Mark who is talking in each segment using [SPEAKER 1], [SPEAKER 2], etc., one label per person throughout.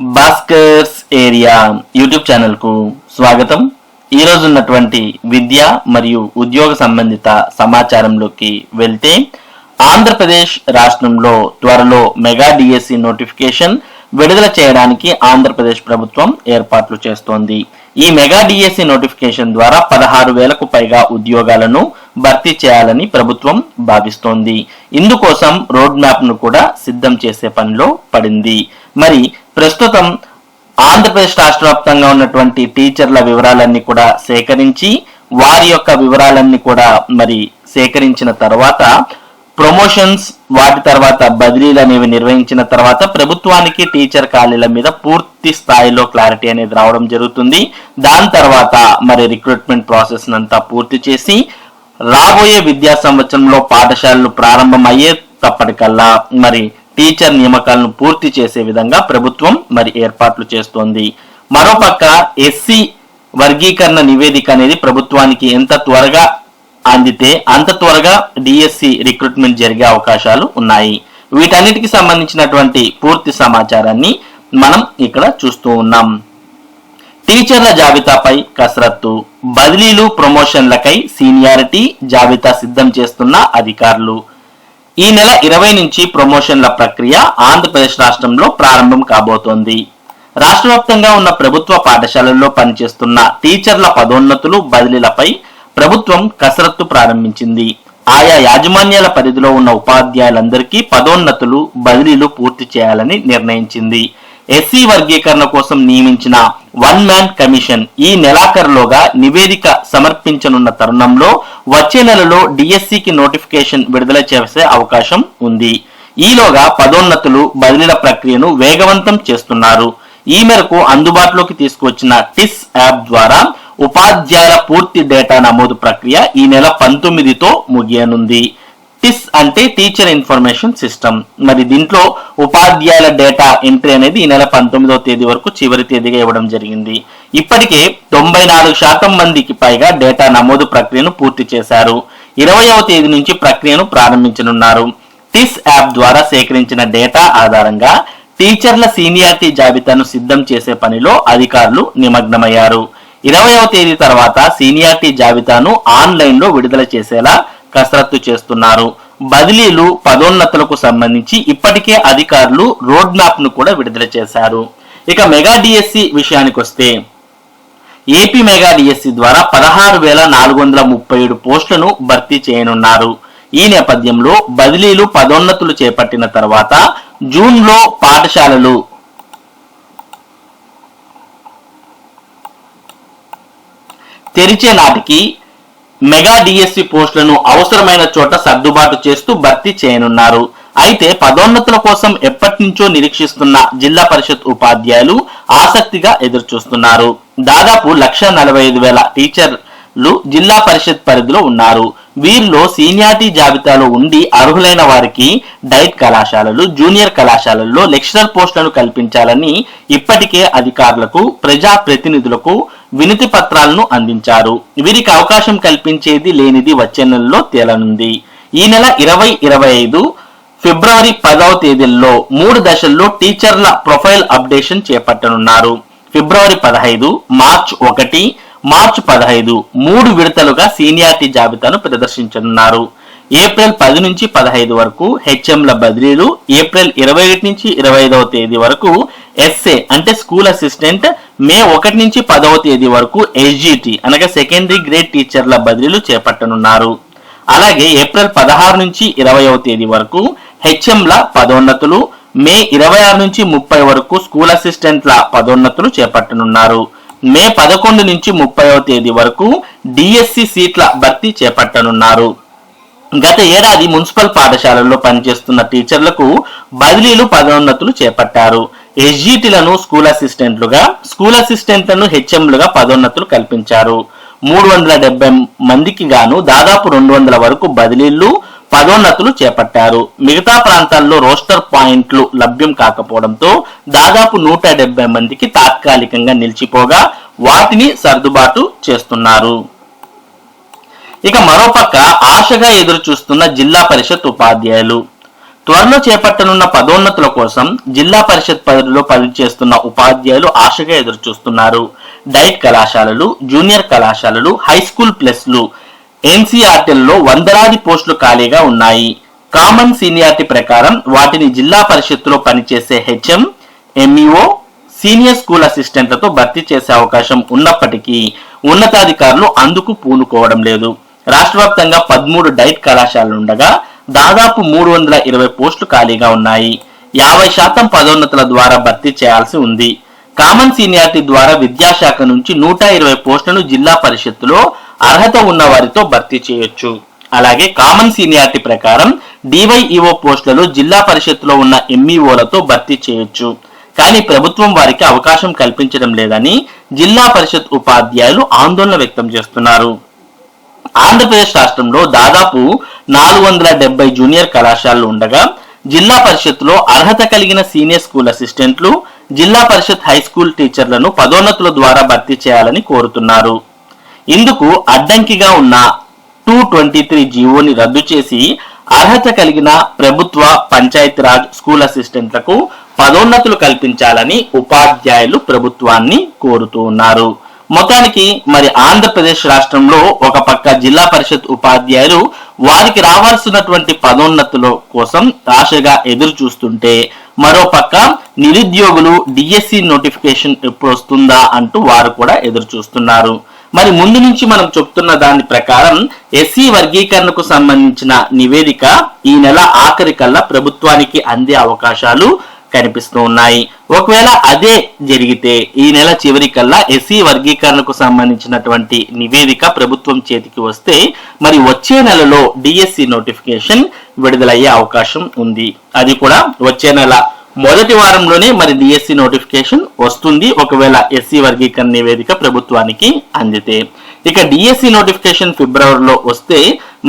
[SPEAKER 1] Bhaskar's area YouTube ఛానల్కు స్వాగతం. ఈ ఉన్నటువంటి విద్య మరియు ఉద్యోగ సంబంధిత సమాచారంలోకి వెళ్తే ఆంధ్రప్రదేశ్ రాష్ట్రంలో త్వరలో మెగా డిఎస్సి నోటిఫికేషన్ విడుదల చేయడానికి ఆంధ్రప్రదేశ్ ప్రభుత్వం ఏర్పాట్లు చేస్తోంది. ఈ మెగా డిఎస్సి నోటిఫికేషన్ ద్వారా పదహారు వేలకు పైగా ఉద్యోగాలను భర్తీ చేయాలని ప్రభుత్వం భావిస్తోంది. ఇందుకోసం రోడ్ మ్యాప్ను కూడా సిద్ధం చేసే పనిలో పడింది. మరి ప్రస్తుతం ఆంధ్రప్రదేశ్ రాష్ట్ర వ్యాప్తంగా ఉన్నటువంటి టీచర్ల వివరాలన్నీ కూడా సేకరించి వారి యొక్క వివరాలన్నీ కూడా మరి సేకరించిన తర్వాత ప్రమోషన్స్ వాటి తర్వాత బదిలీలు అనేవి నిర్వహించిన తర్వాత ప్రభుత్వానికి టీచర్ ఖాళీల మీద పూర్తి స్థాయిలో క్లారిటీ అనేది రావడం జరుగుతుంది. దాని తర్వాత మరి రిక్రూట్మెంట్ ప్రాసెస్ అంతా పూర్తి చేసి రాబోయే విద్యా సంవత్సరంలో పాఠశాలలు ప్రారంభం అయ్యేటప్పటికల్లా మరి టీచర్ నియామకాలను పూర్తి చేసే విధంగా ప్రభుత్వం మరి ఏర్పాట్లు చేస్తోంది. మరోపక్క ఎస్సీ వర్గీకరణ నివేదిక అనేది ప్రభుత్వానికి ఎంత త్వరగా అందితే అంత త్వరగా డిఎస్సి రిక్రూట్మెంట్ జరిగే అవకాశాలు ఉన్నాయి. వీటన్నిటికి సంబంధించినటువంటి పూర్తి సమాచారాన్ని మనం ఇక్కడ చూస్తూ ఉన్నాం. టీచర్ల జాబితాపై కసరత్తు బదిలీలు ప్రమోషన్లకై సీనియారిటీ జాబితా సిద్ధం చేస్తున్న అధికారులు. ఈ నెల ఇరవై నుంచి ప్రమోషన్ల ప్రక్రియ ఆంధ్రప్రదేశ్ రాష్ట్రంలో ప్రారంభం కాబోతోంది. రాష్ట్ర వ్యాప్తంగా ఉన్న ప్రభుత్వ పాఠశాలల్లో పనిచేస్తున్న టీచర్ల పదోన్నతులు బదిలీలపై ప్రభుత్వం కసరత్తు ప్రారంభించింది. ఆయా యాజమాన్యాల పరిధిలో ఉన్న ఉపాధ్యాయులందరికీ పదోన్నతులు బదిలీలు పూర్తి చేయాలని నిర్ణయించింది. ఎస్సీ వర్గీకరణ కోసం నియమించిన వన్ మ్యాన్ కమిషన్ ఈ నెలాఖరులోగా నివేదిక సమర్పించనున్న తరుణంలో వచ్చే నెలలో డిఎస్సికి నోటిఫికేషన్ విడుదల చేసే అవకాశం ఉంది. ఈలోగా పదోన్నతులు బదిలీల ప్రక్రియను వేగవంతం చేస్తున్నారు. ఈ మేరకు అందుబాటులోకి తీసుకువచ్చిన టిస్ యాప్ ద్వారా ఉపాధ్యాయుల పూర్తి డేటా నమోదు ప్రక్రియ ఈ నెల పంతొమ్మిదితో ముగియనుంది. టిస్ అంటే టీచర్ ఇన్ఫర్మేషన్ సిస్టమ్. మరి దీంట్లో ఉపాధ్యాయుల డేటా ఎంట్రీ అనేది ఈ నెల పంతొమ్మిదవ తేదీ వరకు చివరి తేదీగా ఇవ్వడం జరిగింది. ఇప్పటికే తొంభై నాలుగు శాతం మందికి పైగా డేటా నమోదు ప్రక్రియను పూర్తి చేశారు. ఇరవయవ తేదీ నుంచి ప్రక్రియను ప్రారంభించనున్నారు. టిస్ యాప్ ద్వారా సేకరించిన డేటా ఆధారంగా టీచర్ల సీనియారిటీ జాబితాను సిద్ధం చేసే పనిలో అధికారులు నిమగ్నమయ్యారు. ఇరవయవ తేదీ తర్వాత సీనియార్టీ జాబితాను ఆన్లైన్లో విడుదల చేసేలా కసరత్తు చేస్తున్నారు. బదిలీలు పదోన్నతులకు సంబంధించి ఇప్పటికే అధికారులు రోడ్ మ్యాప్ను కూడా విడుదల చేశారు. ఇక మెగా డిఎస్సి విషయానికి వస్తే ఏపీ మెగా డిఎస్సి ద్వారా పదహారు వేల నాలుగు వందల ముప్పై ఏడు పోస్టులను భర్తీ చేయనున్నారు. ఈ నేపథ్యంలో బదిలీలు పదోన్నతులు చేపట్టిన తర్వాత జూన్లో పాఠశాలలు తెరిచే నాటికి మెగా డిఎస్సి పోస్టులను అవసరమైన చోట సర్దుబాటు చేస్తూ భర్తీ చేయనున్నారు. అయితే పదోన్నతుల కోసం ఎప్పటి నుంచో నిరీక్షిస్తున్న జిల్లా పరిషత్ ఉపాధ్యాయులు ఆసక్తిగా ఎదురుచూస్తున్నారు. దాదాపు లక్ష నలభై ఐదు వేల టీచర్ లు జిల్లా పరిషత్ పరిధిలో ఉన్నారు. వీరిలో సీనియారిటీ జాబితాలో ఉండి అర్హులైన వారికి డైట్ కళాశాలలు జూనియర్ కళాశాలల్లో లెక్చరర్ పోస్టులను కల్పించాలని ఇప్పటికే అధికారులకు ప్రజా ప్రతినిధులకు వినతి పత్రాలను అందించారు. వీరికి అవకాశం కల్పించేది లేనిది వచ్చే నెలలో తేలనుంది. ఈ నెల ఇరవై ఇరవై ఐదు ఫిబ్రవరి పదవ తేదీల్లో మూడు దశల్లో టీచర్ల ప్రొఫైల్ అప్డేషన్ చేపట్టనున్నారు. ఫిబ్రవరి పదహైదు మార్చ్ ఒకటి మార్చ్ పదహైదు మూడు విడతలుగా సీనియారిటీ జాబితాను ప్రదర్శించనున్నారు. ఏప్రిల్ పది నుంచి పదహైదు వరకు హెచ్ఎంల బదిలీలు ఏప్రిల్ ఇరవై ఒకటి నుంచి ఇరవై ఐదవ తేదీ వరకు ఎస్ఏ అంటే స్కూల్ అసిస్టెంట్ మే ఒకటి నుంచి పదవ తేదీ వరకు ఎస్జిటి అనగా సెకండరీ గ్రేడ్ టీచర్ల బదిలీలు చేపట్టనున్నారు. అలాగే ఏప్రిల్ పదహారు నుంచి ఇరవైవ తేదీ వరకు హెచ్ఎంల పదోన్నతులు మే ఇరవై ఆరు నుంచి ముప్పై వరకు స్కూల్ అసిస్టెంట్ల పదోన్నతులు చేపట్టనున్నారు. మే పదకొండు నుంచి ముప్పైవ తేదీ వరకు డిఎస్సి సీట్ల భర్తీ చేపట్టనున్నారు. గత ఏడాది మున్సిపల్ పాఠశాలల్లో పనిచేస్తున్న టీచర్లకు బదిలీలు పదోన్నతులు చేపట్టారు. ఎస్జిటిలను స్కూల్ అసిస్టెంట్లుగా స్కూల్ అసిస్టెంట్లను హెచ్ఎంలుగా పదోన్నతులు కల్పించారు. మూడు వందల డెబ్బై మందికి గాను దాదాపు రెండు వందల వరకు బదిలీలు పదోన్నతులు చేపట్టారు. మిగతా ప్రాంతాల్లో రోస్టర్ పాయింట్లు లభ్యం కాకపోవడంతో దాదాపు నూట డెబ్బై మందికి తాత్కాలికంగా నిలిచిపోగా వాటిని సర్దుబాటు చేస్తున్నారు. ఇక మరోపక్క ఆశగా ఎదురు చూస్తున్న జిల్లా పరిషత్ ఉపాధ్యాయులు. త్వరలో చేపట్టనున్న పదోన్నతుల కోసం జిల్లా పరిషత్ పరిధిలో పనిచేస్తున్న ఉపాధ్యాయులు ఆశగా ఎదురుచూస్తున్నారు. డైట్ కళాశాలలు జూనియర్ కళాశాలలు హై స్కూల్ ప్లస్లు ఎన్సీఆర్టీల్లో వందలాది పోస్టులు ఖాళీగా ఉన్నాయి. కామన్ సీనియారిటీ ప్రకారం వాటిని జిల్లా పరిషత్తులో పనిచేసే హెచ్ఎం ఎంఈఓ సీనియర్ స్కూల్ అసిస్టెంట్లతో భర్తీ చేసే అవకాశం ఉన్నప్పటికీ ఉన్నతాధికారులు అందుకు పూనుకోవడం లేదు. రాష్ట్ర వ్యాప్తంగా పదమూడు డైట్ కళాశాలలు ఉండగా దాదాపు మూడు వందల ఇరవై పోస్టులు ఖాళీగా ఉన్నాయి. యాభై శాతం పదోన్నతుల ద్వారా భర్తీ చేయాల్సి ఉంది. కామన్ సీనియారిటీ ద్వారా విద్యాశాఖ నుంచి నూట ఇరవై పోస్టులను జిల్లా పరిషత్తులో అర్హత ఉన్న వారితో భర్తీ చేయొచ్చు. అలాగే కామన్ సీనియారిటీ ప్రకారం డివైఈఓ పోస్టులలో జిల్లా పరిషత్తులో ఉన్న ఎంఈఓలతో భర్తీ చేయొచ్చు. కానీ ప్రభుత్వం వారికి అవకాశం కల్పించడం లేదని జిల్లా పరిషత్ ఉపాధ్యాయులు ఆందోళన వ్యక్తం చేస్తున్నారు. ఆంధ్రప్రదేశ్ రాష్ట్రంలో దాదాపు నాలుగు వందల డెబ్బై జూనియర్ కళాశాలలు ఉండగా జిల్లా పరిషత్లో అర్హత కలిగిన సీనియర్ స్కూల్ అసిస్టెంట్లు జిల్లా పరిషత్ హై స్కూల్ టీచర్లను పదోన్నతుల ద్వారా భర్తీ చేయాలని కోరుతున్నారు. ఇందుకు అడ్డంకిగా ఉన్న టూ ట్వంటీ త్రీ జీవోని రద్దు చేసి అర్హత కలిగిన ప్రభుత్వ పంచాయతీరాజ్ స్కూల్ అసిస్టెంట్లకు పదోన్నతులు కల్పించాలని ఉపాధ్యాయులు ప్రభుత్వాన్ని కోరుతూ ఉన్నారు. మొత్తానికి మరి ఆంధ్రప్రదేశ్ రాష్ట్రంలో ఒక పక్క జిల్లా పరిషత్ ఉపాధ్యాయులు వారికి రావాల్సినటువంటి పదోన్నతుల కోసం ఆశగా ఎదురు చూస్తుంటే మరో పక్క నిరుద్యోగులు డిఎస్సి నోటిఫికేషన్ ఎప్పుడు వస్తుందా అంటూ వారు కూడా ఎదురు చూస్తున్నారు. మరి ముందు నుంచి మనం చెప్తున్న దాని ప్రకారం ఎస్సీ వర్గీకరణకు సంబంధించిన నివేదిక ఈ నెల ఆఖరి కల్లా ప్రభుత్వానికి అందే అవకాశాలు కనిపిస్తూ ఉన్నాయి. ఒకవేళ అదే జరిగితే ఈ నెల చివరి కల్లా ఎస్సీ వర్గీకరణకు సంబంధించినటువంటి నివేదిక ప్రభుత్వం చేతికి వస్తే మరి వచ్చే నెలలో డిఎస్సి నోటిఫికేషన్ విడుదలయ్యే అవకాశం ఉంది. అది కూడా వచ్చే నెల మొదటి వారంలోనే మరి డిఎస్సి నోటిఫికేషన్ వస్తుంది. ఒకవేళ ఎస్సీ వర్గీకరణ నివేదిక ప్రభుత్వానికి అందితే. ఇక డిఎస్సి నోటిఫికేషన్ ఫిబ్రవరిలో వస్తే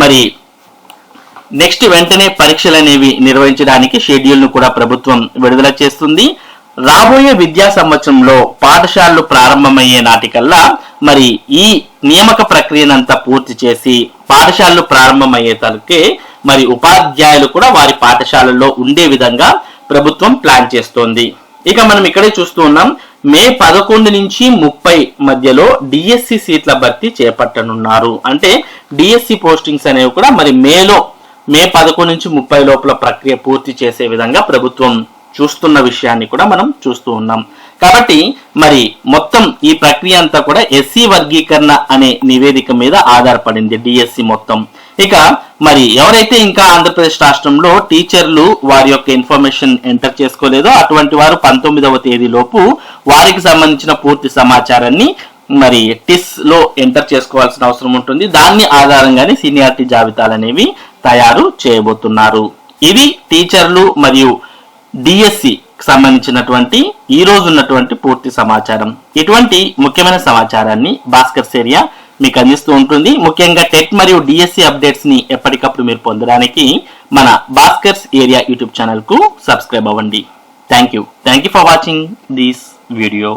[SPEAKER 1] మరి నెక్స్ట్ వెంటనే పరీక్షలు అనేవి నిర్వహించడానికి షెడ్యూల్ను కూడా ప్రభుత్వం విడుదల చేస్తుంది. రాబోయే విద్యా సంవత్సరంలో పాఠశాలలు ప్రారంభమయ్యే నాటికల్లా మరి ఈ నియామక ప్రక్రియనంతా పూర్తి చేసి పాఠశాలలు ప్రారంభమయ్యే తలకే మరి ఉపాధ్యాయులు కూడా వారి పాఠశాలల్లో ఉండే విధంగా ప్రభుత్వం ప్లాన్ చేస్తోంది. ఇక మనం ఇక్కడే చూస్తూ ఉన్నాం. మే పదకొండు నుంచి ముప్పై మధ్యలో డిఎస్సి సీట్ల భర్తీ చేపట్టనున్నారు. అంటే డిఎస్సి పోస్టింగ్స్ అనేవి కూడా మరి మేలో మే పదకొండు నుంచి ముప్పై లోపల ప్రక్రియ పూర్తి చేసే విధంగా ప్రభుత్వం చూస్తున్న విషయాన్ని కూడా మనం చూస్తూ ఉన్నాం. కాబట్టి మరి మొత్తం ఈ ప్రక్రియ అంతా కూడా ఎస్సీ వర్గీకరణ అనే నివేదిక మీద ఆధారపడింది డిఎస్సి మొత్తం. ఇక మరి ఎవరైతే ఇంకా ఆంధ్రప్రదేశ్ రాష్ట్రంలో టీచర్లు వారి యొక్క ఇన్ఫర్మేషన్ ఎంటర్ చేసుకోలేదో అటువంటి వారు పంతొమ్మిదవ తేదీ లోపు వారికి సంబంధించిన పూర్తి సమాచారాన్ని మరి టిస్లో ఎంటర్ చేసుకోవాల్సిన అవసరం ఉంటుంది. దాన్ని ఆధారంగానే సీనియారిటీ జాబితాలు అనేవి తయారు చేయబోతున్నారు. ఇది టీచర్లు మరియు డిఎస్సి సంబంధించినటువంటి ఈ రోజు ఉన్నటువంటి పూర్తి సమాచారం. ఇటువంటి ముఖ్యమైన సమాచారాన్ని భాస్కర్ సేరియా మీకు అందిస్తూ ఉంటుంది. ముఖ్యంగా టెట్ మరియు డిఎస్సి అప్డేట్స్ని ఎప్పటికప్పుడు మీరు పొందడానికి మన భాస్కర్స్ ఏరియా యూట్యూబ్ ఛానల్కు సబ్స్క్రైబ్ అవ్వండి. Thank you thank you for watching this video.